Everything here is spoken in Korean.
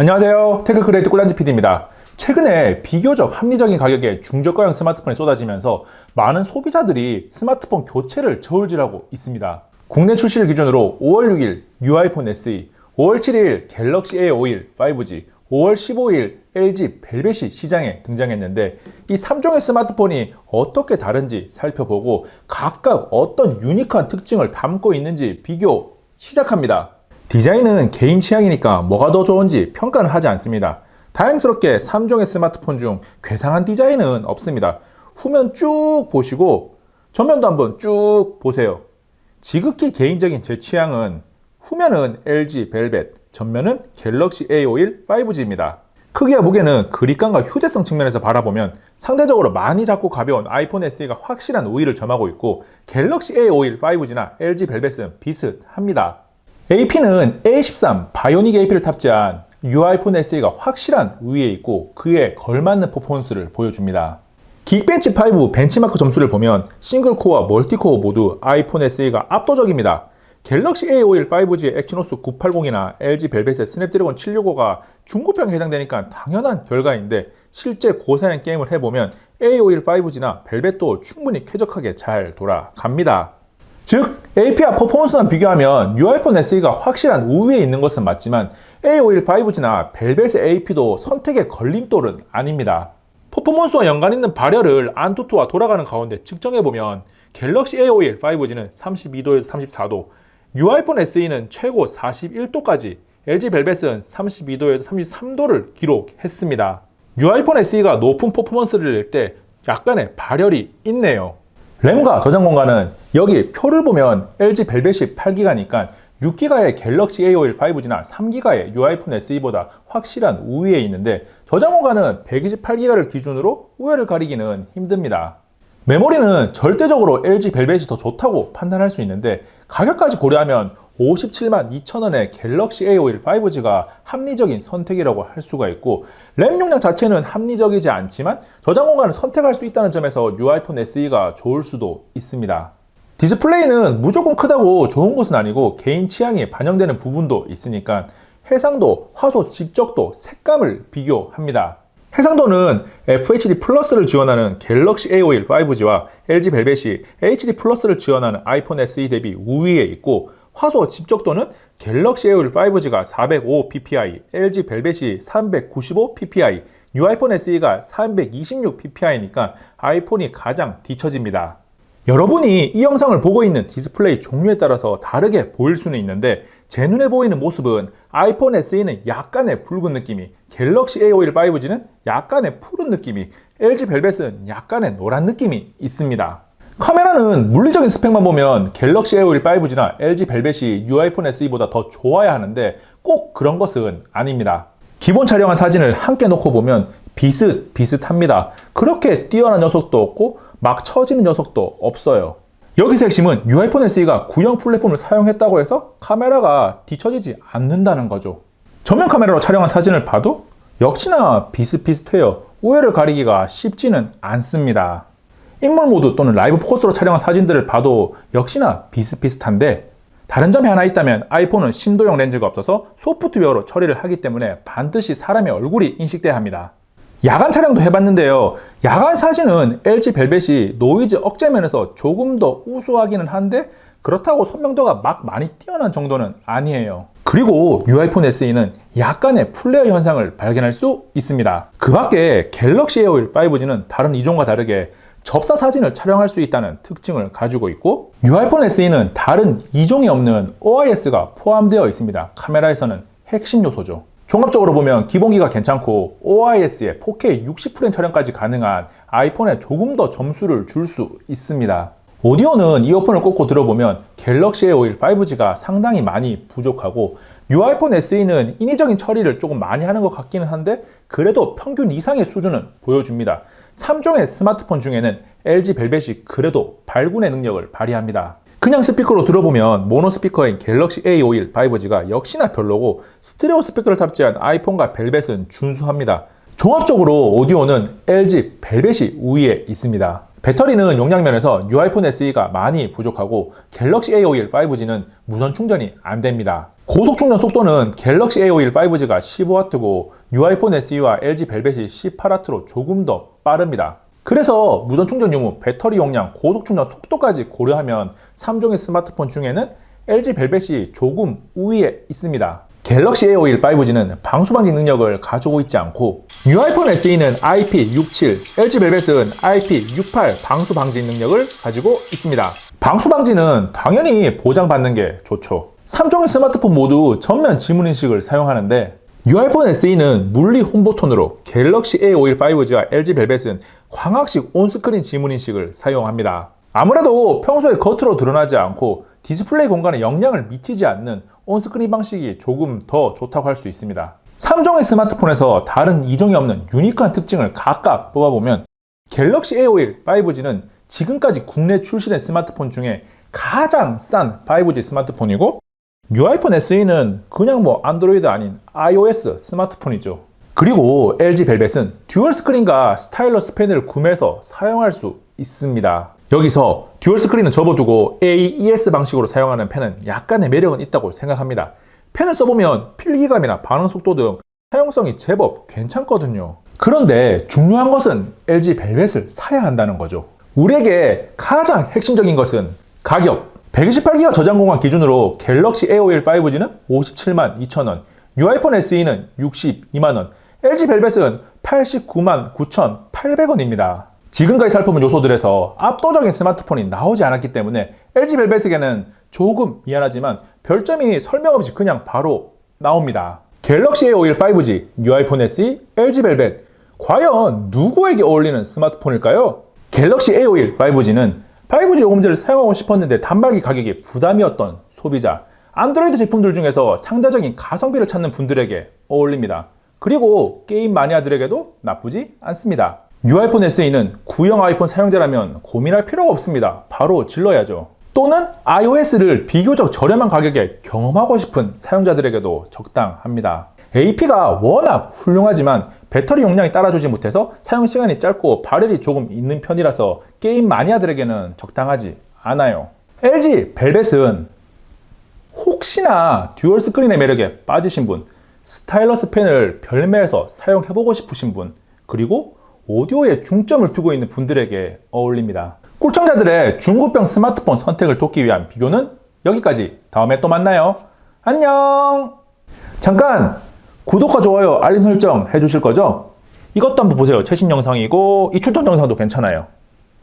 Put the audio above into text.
안녕하세요. 테크크레이트 꿀란지 PD입니다. 최근에 비교적 합리적인 가격에 중저가형 스마트폰이 쏟아지면서 많은 소비자들이 스마트폰 교체를 저울질하고 있습니다. 국내 출시를 기준으로 5월 6일 뉴아이폰 SE, 5월 7일 갤럭시 A51 5G, 5월 15일 LG 벨벳이 시장에 등장했는데 이 3종의 스마트폰이 어떻게 다른지 살펴보고 각각 어떤 유니크한 특징을 담고 있는지 비교 시작합니다. 디자인은 개인 취향이니까 뭐가 더 좋은지 평가는 하지 않습니다. 다행스럽게 3종의 스마트폰 중 괴상한 디자인은 없습니다. 후면 쭉 보시고 전면도 한번 쭉 보세요. 지극히 개인적인 제 취향은 후면은 LG 벨벳, 전면은 갤럭시 A51 5G입니다. 크기와 무게는 그립감과 휴대성 측면에서 바라보면 상대적으로 많이 작고 가벼운 아이폰 SE가 확실한 우위를 점하고 있고 갤럭시 A51 5G나 LG 벨벳은 비슷합니다. AP는 A13 바이오닉 AP를 탑재한 UI폰 SE가 확실한 우위에 있고 그에 걸맞는 퍼포먼스를 보여줍니다. 긱벤치 5 벤치마크 점수를 보면 싱글코어, 멀티코어 모두 아이폰 SE가 압도적입니다. 갤럭시 A51 5G의 엑시노스 980이나 LG 벨벳의 스냅드래곤 765가 중고평에 해당되니까 당연한 결과인데 실제 고사양 게임을 해보면 A51 5G나 벨벳도 충분히 쾌적하게 잘 돌아갑니다. 즉, AP와 퍼포먼스만 비교하면 UI폰 SE가 확실한 우위에 있는 것은 맞지만 A51 5G나 벨벳의 AP도 선택의 걸림돌은 아닙니다. 퍼포먼스와 연관 있는 발열을 안투투와 돌아가는 가운데 측정해보면 갤럭시 A51 5G는 32도에서 34도, UI폰 SE는 최고 41도까지, LG 벨벳은 32도에서 33도를 기록했습니다. UI폰 SE가 높은 퍼포먼스를 낼 때 약간의 발열이 있네요. 램과 저장 공간은 여기 표를 보면 LG 벨벳이 8기가니까 6기가의 갤럭시 A51 5G나 3기가의 UI폰 SE보다 확실한 우위에 있는데 저장 공간은 128기가를 기준으로 우열을 가리기는 힘듭니다. 메모리는 절대적으로 LG 벨벳이 더 좋다고 판단할 수 있는데 가격까지 고려하면 57만 2천원의 갤럭시 A51 5G가 합리적인 선택이라고 할 수가 있고 램 용량 자체는 합리적이지 않지만 저장 공간을 선택할 수 있다는 점에서 UI폰 SE가 좋을 수도 있습니다. 디스플레이는 무조건 크다고 좋은 것은 아니고 개인 취향이 반영되는 부분도 있으니까 해상도, 화소 집적도, 색감을 비교합니다. 해상도는 FHD 플러스를 지원하는 갤럭시 A51 5G와 LG 벨벳이 HD 플러스를 지원하는 아이폰 SE 대비 우위에 있고 화소 집적도는 갤럭시 A51 5G가 405 ppi, LG 벨벳이 395 ppi, UI폰 SE가 326 pp이니까 아이폰이 가장 뒤처집니다. 여러분이 이 영상을 보고 있는 디스플레이 종류에 따라서 다르게 보일 수는 있는데 제 눈에 보이는 모습은 아이폰 SE는 약간의 붉은 느낌이 갤럭시 A51 5G는 약간의 푸른 느낌이 LG 벨벳은 약간의 노란 느낌이 있습니다. 카메라는 물리적인 스펙만 보면 갤럭시 A51 5G나 LG 벨벳이 UI폰 SE보다 더 좋아야 하는데 꼭 그런 것은 아닙니다. 기본 촬영한 사진을 함께 놓고 보면 비슷비슷합니다. 그렇게 뛰어난 녀석도 없고 막 처지는 녀석도 없어요. 여기서 핵심은 UI폰 SE가 구형 플랫폼을 사용했다고 해서 카메라가 뒤처지지 않는다는 거죠. 전면 카메라로 촬영한 사진을 봐도 역시나 비슷비슷해요. 우열을 가리기가 쉽지는 않습니다. 인물 모드 또는 라이브 포커스로 촬영한 사진들을 봐도 역시나 비슷비슷한데 다른 점이 하나 있다면 아이폰은 심도형 렌즈가 없어서 소프트웨어로 처리를 하기 때문에 반드시 사람의 얼굴이 인식돼야 합니다. 야간 촬영도 해봤는데요. 야간 사진은 LG 벨벳이 노이즈 억제 면에서 조금 더 우수하기는 한데 그렇다고 선명도가 막 많이 뛰어난 정도는 아니에요. 그리고 UI폰 SE는 약간의 플레어 현상을 발견할 수 있습니다. 그 밖에 갤럭시 A51 5G는 다른 이종과 다르게 접사 사진을 촬영할 수 있다는 특징을 가지고 있고 UI폰 SE는 다른 이종이 없는 OIS가 포함되어 있습니다. 카메라에서는 핵심 요소죠. 종합적으로 보면 기본기가 괜찮고 OIS에 4K 60프레임 촬영까지 가능한 아이폰에 조금 더 점수를 줄 수 있습니다. 오디오는 이어폰을 꽂고 들어보면 갤럭시 A51 5G가 상당히 많이 부족하고 UI폰 SE는 인위적인 처리를 조금 많이 하는 것 같기는 한데 그래도 평균 이상의 수준은 보여줍니다. 3종의 스마트폰 중에는 LG 벨벳이 그래도 발군의 능력을 발휘합니다. 그냥 스피커로 들어보면 모노 스피커인 갤럭시 A51 5G가 역시나 별로고 스테레오 스피커를 탑재한 아이폰과 벨벳은 준수합니다. 종합적으로 오디오는 LG 벨벳이 우위에 있습니다. 배터리는 용량면에서 UI폰 SE가 많이 부족하고 갤럭시 A51 5G는 무선 충전이 안 됩니다. 고속 충전 속도는 갤럭시 A51 5G가 15W고 뉴 아이폰 SE와 LG 벨벳이 18W로 조금 더 빠릅니다. 그래서 무선 충전 유무, 배터리 용량, 고속 충전 속도까지 고려하면 3종의 스마트폰 중에는 LG 벨벳이 조금 우위에 있습니다. 갤럭시 A51 5G는 방수 방지 능력을 가지고 있지 않고 뉴 아이폰 SE는 IP67, LG 벨벳은 IP68 방수 방지 능력을 가지고 있습니다. 방수 방지는 당연히 보장받는 게 좋죠. 3종의 스마트폰 모두 전면 지문 인식을 사용하는데 뉴 아이폰 SE는 물리 홈버튼으로 갤럭시 A51 5G와 LG 벨벳은 광학식 온스크린 지문 인식을 사용합니다. 아무래도 평소에 겉으로 드러나지 않고 디스플레이 공간에 영향을 미치지 않는 온스크린 방식이 조금 더 좋다고 할 수 있습니다. 3종의 스마트폰에서 다른 이종이 없는 유니크한 특징을 각각 뽑아보면 갤럭시 A51 5G는 지금까지 국내 출시된 스마트폰 중에 가장 싼 5G 스마트폰이고 뉴 아이폰 SE는 그냥 뭐 안드로이드 아닌 iOS 스마트폰이죠. 그리고 LG 벨벳은 듀얼 스크린과 스타일러스 펜을 구매해서 사용할 수 있습니다. 여기서 듀얼 스크린은 접어두고 AES 방식으로 사용하는 펜은 약간의 매력은 있다고 생각합니다. 펜을 써보면 필기감이나 반응 속도 등 사용성이 제법 괜찮거든요. 그런데 중요한 것은 LG 벨벳을 사야 한다는 거죠. 우리에게 가장 핵심적인 것은 가격. 128기가 저장 공간 기준으로 갤럭시 A51 5G는 57만 2천원, 뉴 아이폰 SE는 62만원, LG 벨벳은 89만 9,800원입니다. 지금까지 살펴본 요소들에서 압도적인 스마트폰이 나오지 않았기 때문에 LG 벨벳에게는 조금 미안하지만 별점이 설명 없이 그냥 바로 나옵니다. 갤럭시 A51 5G, 뉴 아이폰 SE, LG 벨벳 과연 누구에게 어울리는 스마트폰일까요? 갤럭시 A51 5G는 5G 요금제를 사용하고 싶었는데 단말기 가격이 부담이었던 소비자, 안드로이드 제품들 중에서 상대적인 가성비를 찾는 분들에게 어울립니다. 그리고 게임 마니아들에게도 나쁘지 않습니다. 뉴 아이폰 SE는 구형 아이폰 사용자라면 고민할 필요가 없습니다. 바로 질러야죠. 또는 iOS를 비교적 저렴한 가격에 경험하고 싶은 사용자들에게도 적당합니다. AP가 워낙 훌륭하지만 배터리 용량이 따라주지 못해서 사용 시간이 짧고 발열이 조금 있는 편이라서 게임 마니아들에게는 적당하지 않아요. LG 벨벳은 혹시나 듀얼 스크린의 매력에 빠지신 분, 스타일러스 펜을 별매해서 사용해보고 싶으신 분, 그리고 오디오에 중점을 두고 있는 분들에게 어울립니다. 꿀청자들의 중고병 스마트폰 선택을 돕기 위한 비교는 여기까지. 다음에 또 만나요. 안녕! 잠깐! 구독과 좋아요, 알림 설정 해주실 거죠? 이것도 한번 보세요. 최신 영상이고, 이 추천 영상도 괜찮아요.